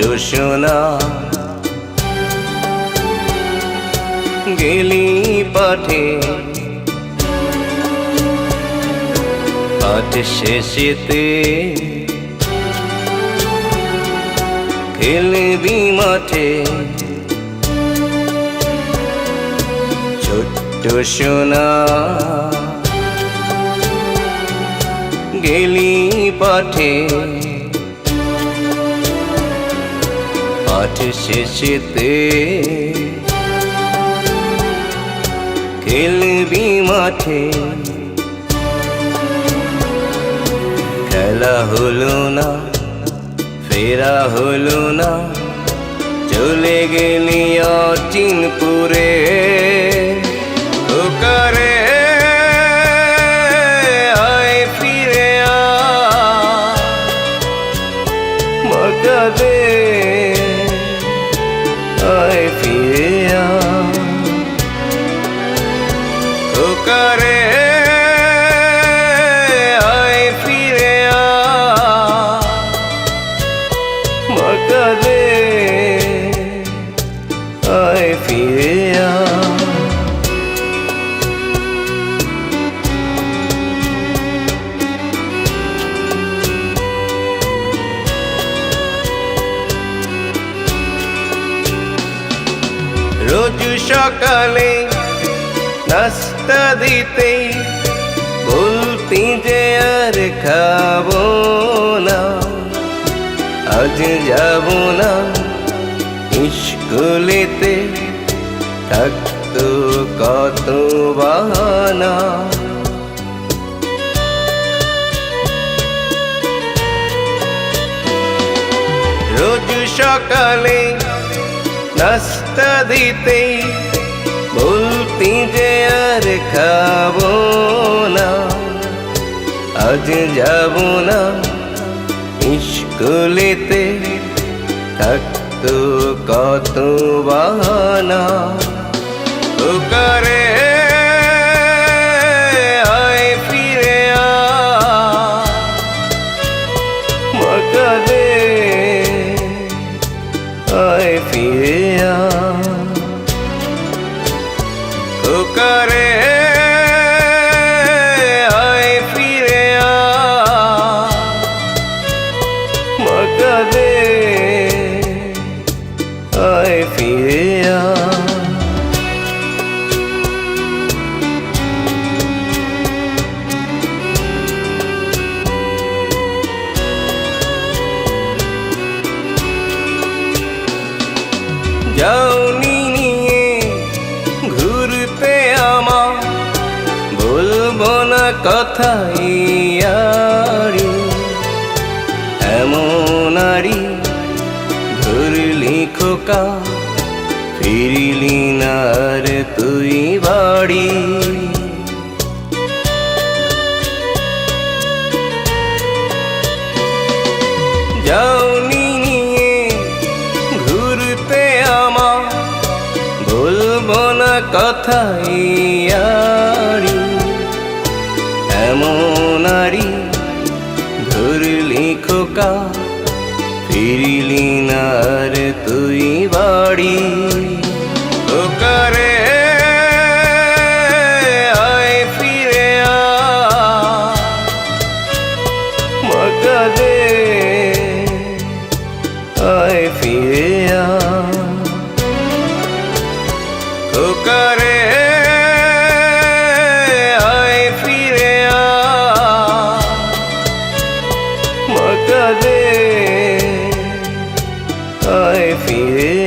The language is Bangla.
সোনা গেলি পাঠে পাঠ শেষেতে। খেলবি মাঠে ছোট্ট সোনা গেলি পাঠে পাঠ শেষেতে খেলবি মাঠে। খেলা হলো না ফেরা হলো না চলে গেলি অচিনপুরে। সকালে নাস্তা দিতে বলতি যে আর খাব না, আজ যাব না স্কুলেতে থাকতো কত বাহানা। রোজ সকালে নাস্তা দিতে বলতি যে আর খাব না, আজ যাব না স্কুলেতে থাকতো কত বাহানা। করে ফিরে না কথা ইয়ারি এমন আরি ধরলি খোকা, ফিরিলি না আর তুই বাড়ি। যাওনি ঘুরতে আমার, বলব না কথা ইয়ারি খোকা ফিরিলি না আর তুই বাড়ি। ওকারে আয় ফিরে আয় মকা দে আয় ফিরে আয় ওকারে রে। আয় ফিরে